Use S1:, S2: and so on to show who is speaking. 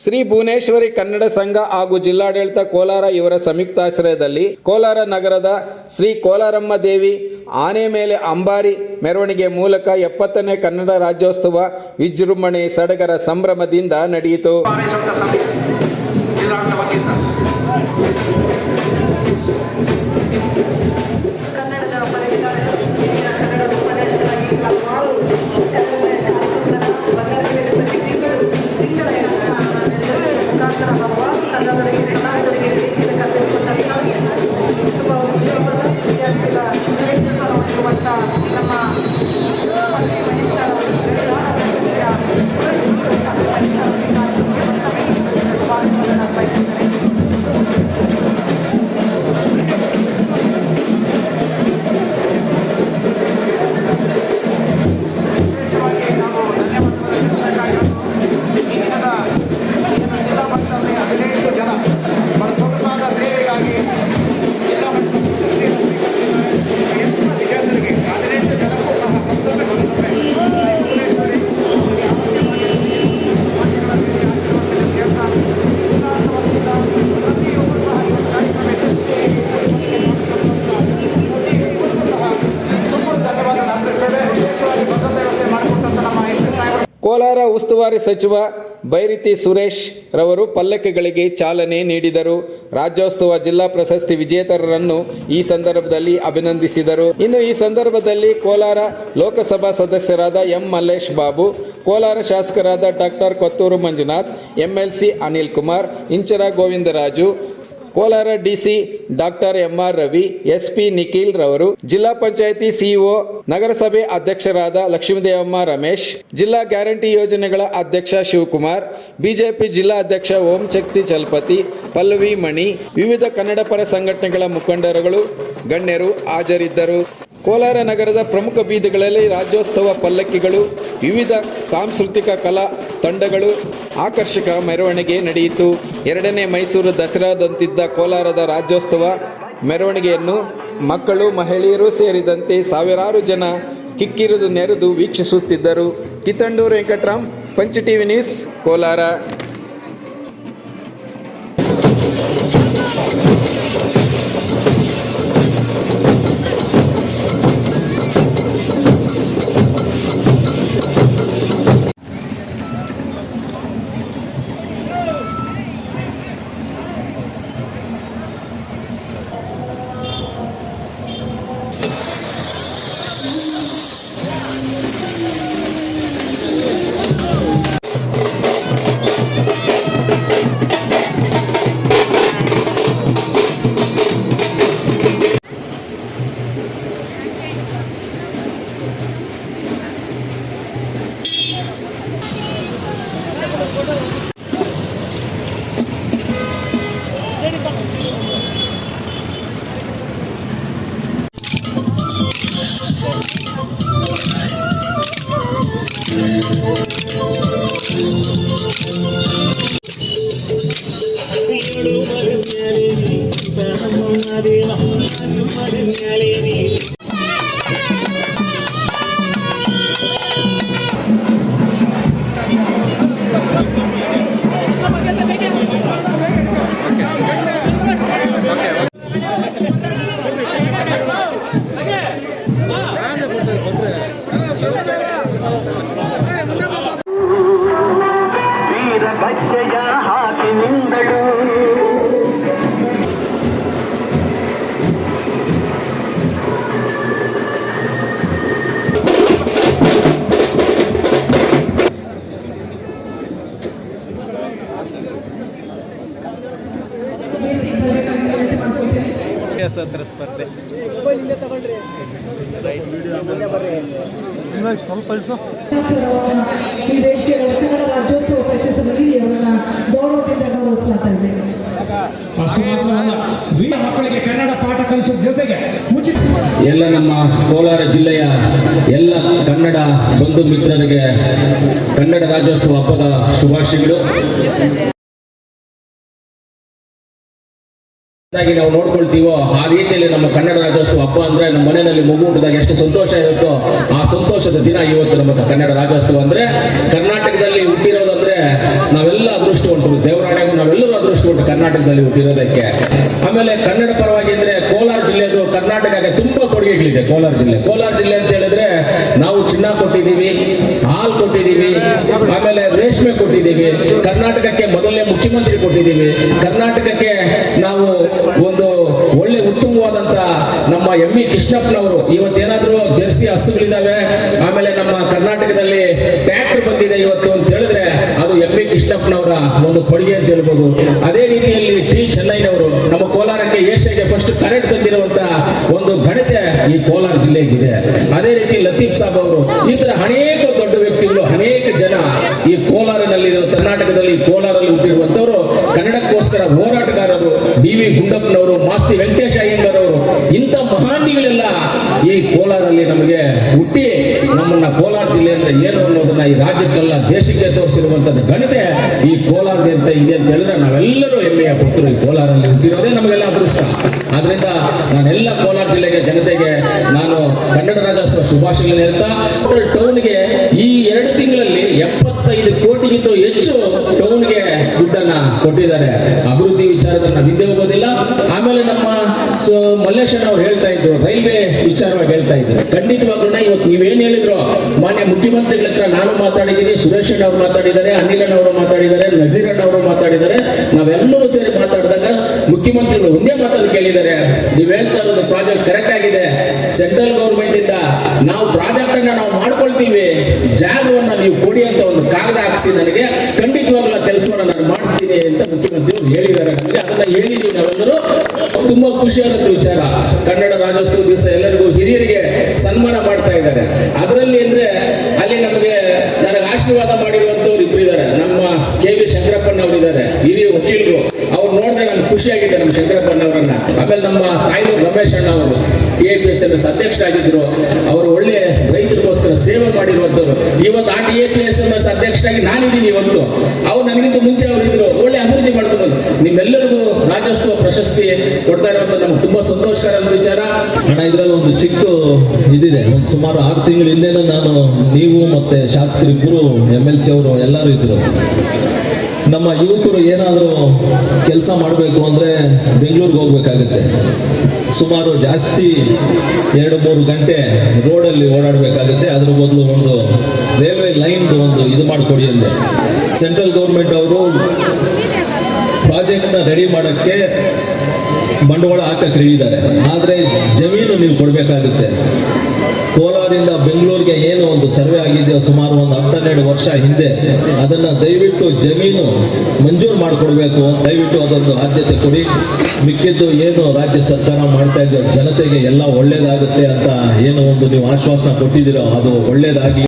S1: ಶ್ರೀ ಭುವನೇಶ್ವರಿ ಕನ್ನಡ ಸಂಘ ಹಾಗೂ ಜಿಲ್ಲಾಡಳಿತ ಕೋಲಾರ ಇವರ ಸಂಯುಕ್ತಾಶ್ರಯದಲ್ಲಿ ಕೋಲಾರ ನಗರದ ಶ್ರೀ ಕೋಲಾರಮ್ಮ ದೇವಿ ಆನೆ ಮೇಲೆ ಅಂಬಾರಿ ಮೆರವಣಿಗೆ ಮೂಲಕ ಎಪ್ಪತ್ತನೇ ಕನ್ನಡ ರಾಜ್ಯೋತ್ಸವ ವಿಜೃಂಭಣೆ ಸಡಗರ ಸಂಭ್ರಮದಿಂದ ನಡೆಯಿತು.
S2: ಕನ್ನಡದ
S1: ಉಸ್ತುವಾರಿ ಸಚಿವ ಬೈರಿತಿ ಸುರೇಶ್ ರವರು ಪಲ್ಲಕ್ಕಿಗಳಿಗೆ ಚಾಲನೆ ನೀಡಿದರು. ರಾಜ್ಯೋತ್ಸವ ಜಿಲ್ಲಾ ಪ್ರಶಸ್ತಿ ವಿಜೇತರನ್ನು ಈ ಸಂದರ್ಭದಲ್ಲಿ ಅಭಿನಂದಿಸಿದರು. ಇನ್ನು ಈ ಸಂದರ್ಭದಲ್ಲಿ ಕೋಲಾರ ಲೋಕಸಭಾ ಸದಸ್ಯರಾದ ಎಂ ಮಲ್ಲೇಶ್ ಬಾಬು, ಕೋಲಾರ ಶಾಸಕರಾದ doctor Kothur Manjunath MLC Anil Kumar, Inchara Govindaraju Kolar DC doctor M R Ravi, SP Nikhil ರವರು, ಜಿಲ್ಲಾ ಪಂಚಾಯಿತಿ ಸಿಇಒ, ನಗರಸಭೆ ಅಧ್ಯಕ್ಷರಾದ ಲಕ್ಷ್ಮೀದೇವಮ್ಮ ರಮೇಶ್, ಜಿಲ್ಲಾ ಗ್ಯಾರಂಟಿ ಯೋಜನೆಗಳ ಅಧ್ಯಕ್ಷ ಶಿವಕುಮಾರ್, ಬಿಜೆಪಿ ಜಿಲ್ಲಾ ಅಧ್ಯಕ್ಷ ಓಂ ಶಕ್ತಿ ಚಲಪತಿ, ಪಲ್ಲವಿ ಮಣಿ, ವಿವಿಧ ಕನ್ನಡ ಪರ ಸಂಘಟನೆಗಳ ಮುಖಂಡರುಗಳು, ಗಣ್ಯರು ಹಾಜರಿದ್ದರು. ಕೋಲಾರ ನಗರದ ಪ್ರಮುಖ ಬೀದಿಗಳಲ್ಲಿ ರಾಜ್ಯೋತ್ಸವ ಪಲ್ಲಕ್ಕಿಗಳು ವಿವಿಧ ಸಾಂಸ್ಕೃತಿಕ ಕಲಾ ತಂಡಗಳು ಆಕರ್ಷಕ ಮೆರವಣಿಗೆ ನಡೆಯಿತು. ಎರಡನೇ ಮೈಸೂರು ದಸರಾದಂತಿದ್ದ ಕೋಲಾರದ ರಾಜ್ಯೋತ್ಸವ ಮೆರವಣಿಗೆಯನ್ನು ಮಕ್ಕಳು, ಮಹಿಳೆಯರು ಸೇರಿದಂತೆ ಸಾವಿರಾರು ಜನ ಕಿಕ್ಕಿರಿದು ನೆರೆದು ವೀಕ್ಷಿಸುತ್ತಿದ್ದರು. ಕಿತ್ತಂಡೂರು ವೆಂಕಟರಾಮ್, ಪಂಚ ಟಿವಿ ನ್ಯೂಸ್, ಕೋಲಾರ.
S3: വേണം മരുങ്ങലേ നീ
S4: ಈ ಸ್ಪರ್ಧೆ. ಕನ್ನಡ ರಾಜ್ಯೋತ್ಸವ ಪ್ರಶಸ್ತಿ
S5: ಎಲ್ಲ ನಮ್ಮ ಕೋಲಾರ ಜಿಲ್ಲೆಯ ಎಲ್ಲ ಕನ್ನಡ ಬಂಧು ಮಿತ್ರರಿಗೆ ಕನ್ನಡ ರಾಜ್ಯೋತ್ಸವ ಹಬ್ಬದ ಶುಭಾಶಯಗಳು. ನಾವು ನೋಡ್ಕೊಳ್ತೀವೋ, ಆ ರೀತಿಯಲ್ಲಿ ನಮ್ಮ ಕನ್ನಡ ರಾಜ್ಯೋತ್ಸವ ಹಬ್ಬ ಅಂದ್ರೆ ನಮ್ಮ ಮನೆಯಲ್ಲಿ ಮಗು ಹುಟ್ಟಿದಾಗ ಎಷ್ಟು ಸಂತೋಷ ಇರುತ್ತೋ, ಆ ಸಂತೋಷದ ದಿನ ಇವತ್ತು ನಮ್ಮ ಕನ್ನಡ ರಾಜ್ಯೋತ್ಸವ ಅಂದ್ರೆ ಕರ್ನಾಟಕದಲ್ಲಿ ಹುಟ್ಟಿರೋದಂದ್ರೆ ನಾವೆಲ್ಲ ಅದೃಷ್ಟ ಅದೃಷ್ಟವಂತರು ದೇವರಾಣೆಗೂ ನಾವೆಲ್ಲರೂ ಉಂಟು ಕರ್ನಾಟಕದಲ್ಲಿ ಹುಟ್ಟಿರೋದಕ್ಕೆ. ಆಮೇಲೆ ಕನ್ನಡ ಪರವಾಗಿ ಅಂದ್ರೆ ಕೋಲಾರ ಜಿಲ್ಲೆದು ಕರ್ನಾಟಕಕ್ಕೆ ತುಂಬಾ ಕೊಡುಗೆಗಳಿದೆ ಕೋಲಾರ ಜಿಲ್ಲೆ. ಕೋಲಾರ ಜಿಲ್ಲೆ ಅಂತ ಹೇಳಿದ್ರೆ ನಾವು ಚಿನ್ನ ಕೊಟ್ಟಿದ್ದೀವಿ, ಹಾಲು ಕೊಟ್ಟಿದ್ದೀವಿ, ಆಮೇಲೆ ರೇಷ್ಮೆ ಕೊಟ್ಟಿದ್ದೀವಿ. ಕರ್ನಾಟಕಕ್ಕೆ ಮೊದಲನೇ ಮುಖ್ಯಮಂತ್ರಿ ಕೊಟ್ಟಿದ್ದೀವಿ. ಕರ್ನಾಟಕಕ್ಕೆ ನಾವು ಒಂದು ಒಳ್ಳೆ ಉತ್ತಮವಾದಂತ ನಮ್ಮ ಎಂ ವಿ ಕೃಷ್ಣಪ್ಪನವರು, ಇವತ್ತೇನಾದ್ರೂ ಜರ್ಸಿ ಹಸುಗಳಿದ್ದಾವೆ ಆಮೇಲೆ ನಮ್ಮ ಕರ್ನಾಟಕದಲ್ಲಿ ಟ್ರ್ಯಾಕ್ಟರ್ ಬಂದಿದೆ ಇವತ್ತು ಅಂತ ಹೇಳಿದ್ರೆ ಅದು ಎಂ ಇ ಒಂದು ಕೊಡುಗೆ ಅಂತ ಹೇಳ್ಬೋದು. ಅದೇ ರೀತಿಯಲ್ಲಿ ಟಿ ಚೆನ್ನೈನವರು ನಮ್ಮ ಕೋಲಾರಕ್ಕೆ ಏಷ್ಯಾಗೆ ಫಸ್ಟ್ ಕರೆಂಟ್ ತಂದಿರುವಂತಹ ಒಂದು ಘನತೆ ಈ ಕೋಲಾರ ಜಿಲ್ಲೆಗಿದೆ. ಅದೇ ರೀತಿ ಲತೀಫ್ ಸಾಬ್ ಅವರು ಈ ತರ ಅನೇಕ ದೊಡ್ಡ ವ್ಯಕ್ತಿಗಳು, ಅನೇಕ ಜನ ಈ ಕೋಲಾರನಲ್ಲಿ ಕರ್ನಾಟಕದಲ್ಲಿ ಕೋಲಾರಲ್ಲಿ ಹುಟ್ಟಿರುವಂತವರು ಕನ್ನಡಕ್ಕೋಸ್ಕರ ಹೋರಾಟಗಾರರು ಡಿ ವಿ ಗುಂಡಪ್ಪನವರು, ಮಾಸ್ತಿ ವೆಂಕಟೇಶ ಅಯ್ಯಂಗಾರ್ ಅವರು, ಇಂಥ ಮಹಾನಿಗಳೆಲ್ಲ ಈ ಕೋಲಾರಲ್ಲಿ ನಮಗೆ ಹುಟ್ಟಿ ನಮ್ಮನ್ನ ಕೋಲಾರ ಜಿಲ್ಲೆ ಅಂದ್ರೆ ಏನು ಅನ್ನೋದನ್ನ ಈ ರಾಜ್ಯಕ್ಕೆಲ್ಲ, ದೇಶಕ್ಕೆ ತೋರಿಸಿರುವಂತದ್ದು ಘನತೆ ಈ ಕೋಲಾರದಂತೆ ಅಂತ ಇದೆ ಅಂತ ಹೇಳಿದ್ರೆ ನಾವೆಲ್ಲರೂ ಹೆಮ್ಮೆಯ ಪುತ್ರರು ಈ ಕೋಲಾರಲ್ಲಿ ಹುಟ್ಟಿರೋದೇ ನಮಗೆಲ್ಲ ಅದೃಷ್ಟ. ಆದ್ರಿಂದ ನಾನೆಲ್ಲ ಕೋಲಾರ ಜಿಲ್ಲೆಗೆ, ಜನತೆಗೆ ನಾನು ಕನ್ನಡ ರಾಜ್ಯೋತ್ಸವ ಶುಭಾಶಯಗಳನ್ನು ಹೇಳ್ತಾ ಟೌನ್ಗೆ ಈ ಎರಡು ತಿಂಗಳಲ್ಲಿ ಎಪ್ಪತ್ತೈದು ಕೋಟಿಗಿಂತ ಹೆಚ್ಚು ಟೌನ್ಗೆ ದುಡ್ಡನ್ನ ಕೊಟ್ಟಿದ್ದಾರೆ. ಅಭಿವೃದ್ಧಿ ವಿಚಾರದ ನಾವು ಹಿಂದೆ ಹೋಗೋದಿಲ್ಲ ಆಮೇಲೆ ನಮ್ಮ, ಸೊ ಮಲ್ಲೇಶನ್ ಅವ್ರು ಹೇಳ್ತಾ ಇದ್ರು, ರೈಲ್ವೆ ವಿಚಾರವಾಗಿ ಹೇಳ್ತಾ ಇದ್ರು. ಖಂಡಿತವಾಗ್ಲೂ ಇವತ್ತು ನೀವೇನು ಹೇಳಿದ್ರು, ಮಾನ್ಯ ಮುಖ್ಯಮಂತ್ರಿಗಳ ಹತ್ರ ನಾನು ಮಾತಾಡಿದ್ದೀನಿ ಸುರೇಶ್ ಅವರು ಮಾತಾಡಿದ್ದಾರೆ, ಅನಿಲನ್ ಅವರು ಮಾತಾಡಿದ್ದಾರೆ ನಜೀರ್ ಅಣ್ಣ ಅವರು ಮಾತಾಡಿದ್ದಾರೆ. ನಾವೆಲ್ಲರೂ ಸೇರಿ ಮಾತಾಡಿದಾಗ ಮುಖ್ಯಮಂತ್ರಿಗಳು ಒಂದೇ ಮಾತಲ್ಲಿ ಕೇಳಿದ್ದಾರೆ, ನೀವ್ ಹೇಳ್ತಾ ಇರೋದು ಪ್ರಾಜೆಕ್ಟ್ ಕರೆಕ್ಟ್ ಆಗಿದೆ. ಸೆಂಟ್ರಲ್ ಗೌರ್ಮೆಂಟ್ ಇಂದ ನಾವು ಪ್ರಾಜೆಕ್ಟ್ ಅನ್ನ ನಾವು ಮಾಡ್ಕೊಳ್ತೀವಿ. ಜಾಗವನ್ನ ನೀವು ಕೊಡಿ ಅಂತ ಒಂದು ಕಾಗದ ಹಾಕಿಸಿ ನನಗೆ. ಖಂಡಿತವಾಗ್ಲೂ ಕೆಲಸವನ್ನ ನಾನು ಮಾಡಿಸ್ತೀನಿ ಅಂತ ಮುಖ್ಯಮಂತ್ರಿಗಳು ಹೇಳಿದ್ದಾರೆ ನಮಗೆ ಅದನ್ನ ಹೇಳಿದೀವಿ ನಾವೆಲ್ಲರೂ ತುಂಬಾ ಖುಷಿಯಾದಂತ ವಿಚಾರ. ಕನ್ನಡ ರಾಜ್ಯೋತ್ಸವ ದಿವಸ ಎಲ್ಲರಿಗೂ ಹಿರಿಯರಿಗೆ ಸನ್ಮಾನ ಮಾಡ್ತಾ ಇದ್ದಾರೆ. ಅದರಲ್ಲಿ ಅಂದ್ರೆ ಅಲ್ಲಿ ನಮಗೆ ನನಗೆ ಆಶೀರ್ವಾದ ಮಾಡಿರುವಂತವ್ರು ಇಬ್ಬರು ಇದ್ದಾರೆ ನಮ್ಮ ಕೆ ವಿ ಇದ್ದಾರೆ ಹಿರಿಯ ವಕೀಲರು. ಅವ್ರು ನೋಡಿದ್ರೆ ನನ್ಗೆ ಖುಷಿಯಾಗಿದೆ ನಮ್ಮ ಶಂಕರಪ್ಪನವರನ್ನ ಆಮೇಲೆ ನಮ್ಮ ತಾಯ್ಲೂರು ರಮೇಶ್ ಅಣ್ಣ ಅವರು A P S M S ಅಧ್ಯಕ್ಷರಾಗಿದ್ರು. ಅವರು ಒಳ್ಳೆ ರೈತರಿಗೋಸ್ಕರ ಸೇವೆ ಮಾಡಿರುವಂತವ್ರು. ಇವತ್ತು ಆ A P S M S ಅಧ್ಯಕ್ಷರಾಗಿ ನಾನಿದ್ದೀನಿ ಇವತ್ತು. ಅವ್ರು ನನಗಿಂತ ಮುಂಚೆ ಅವರು ಇದ್ರು. ಒಳ್ಳೆ ಅಭಿವೃದ್ಧಿ ಮಾಡ್ಕೊಂಡು ಬಂದ್ರು. ಪ್ರಶಸ್ತಿ ಕೊಡ್ತಾ ಇರುವಂತ ನಮ್ಗೆ ತುಂಬಾ ಸಂತೋಷಕರ ವಿಚಾರ.
S6: ಅಣ್ಣ, ಇದ್ರಲ್ಲಿ ಒಂದು ಚಿಕ್ಕ ಇದಿದೆ. ಒಂದು ಸುಮಾರು ಆರು ತಿಂಗಳ ಹಿಂದೆನೂ ನಾನು ನೀವು ಮತ್ತೆ ಶಾಸಕರಿಬ್ಬರು ಎಂ ಎಲ್ ಸಿ ಅವರು ಎಲ್ಲರೂ ಇದ್ರು. ನಮ್ಮ ಯುವಕರು ಏನಾದರೂ ಕೆಲಸ ಮಾಡಬೇಕು ಅಂದರೆ ಬೆಂಗಳೂರಿಗೆ ಹೋಗ್ಬೇಕಾಗತ್ತೆ. ಸುಮಾರು ಜಾಸ್ತಿ ಎರಡು, ಮೂರು ಗಂಟೆ ರೋಡಲ್ಲಿ ಓಡಾಡಬೇಕಾಗುತ್ತೆ. ಅದ್ರ ಬದಲು ಒಂದು ರೈಲ್ವೆ ಲೈನ್ದು ಒಂದು ಇದು ಮಾಡಿಕೊಡಿ ಅಂದೆ. ಸೆಂಟ್ರಲ್ ಗೌರ್ಮೆಂಟ್ ಅವರು ರೆಡಿ ಮಾಡೋಕ್ಕೆ ಬಂಡವಾಳ ಹಾಕಕ್ಕೆ ರೆಡಿ ಇದ್ದಾರೆ. ಆದರೆ ಜಮೀನು ನೀವು ಕೊಡಬೇಕಾಗುತ್ತೆ. ಕೋಲಾರಿಂದ ಬೆಂಗಳೂರಿಗೆ ಏನು ಒಂದು ಸರ್ವೆ ಆಗಿದೆಯೋ ಸುಮಾರು ಒಂದು ಹತ್ತೆರಡು ವರ್ಷ ಹಿಂದೆ ಅದನ್ನು ದಯವಿಟ್ಟು ಜಮೀನು ಮಂಜೂರು ಮಾಡಿಕೊಡ್ಬೇಕು. ದಯವಿಟ್ಟು ಅದೊಂದು ಆದ್ಯತೆ ಕೊಡಿ. ಮಿಕ್ಕಿದ್ದು ಏನು ರಾಜ್ಯ ಸರ್ಕಾರ ಮಾಡ್ತಾ ಜನತೆಗೆ ಎಲ್ಲ ಒಳ್ಳೇದಾಗುತ್ತೆ ಅಂತ ಏನು ಒಂದು ನೀವು ಆಶ್ವಾಸನ ಕೊಟ್ಟಿದ್ದೀರೋ ಅದು ಒಳ್ಳೇದಾಗಿ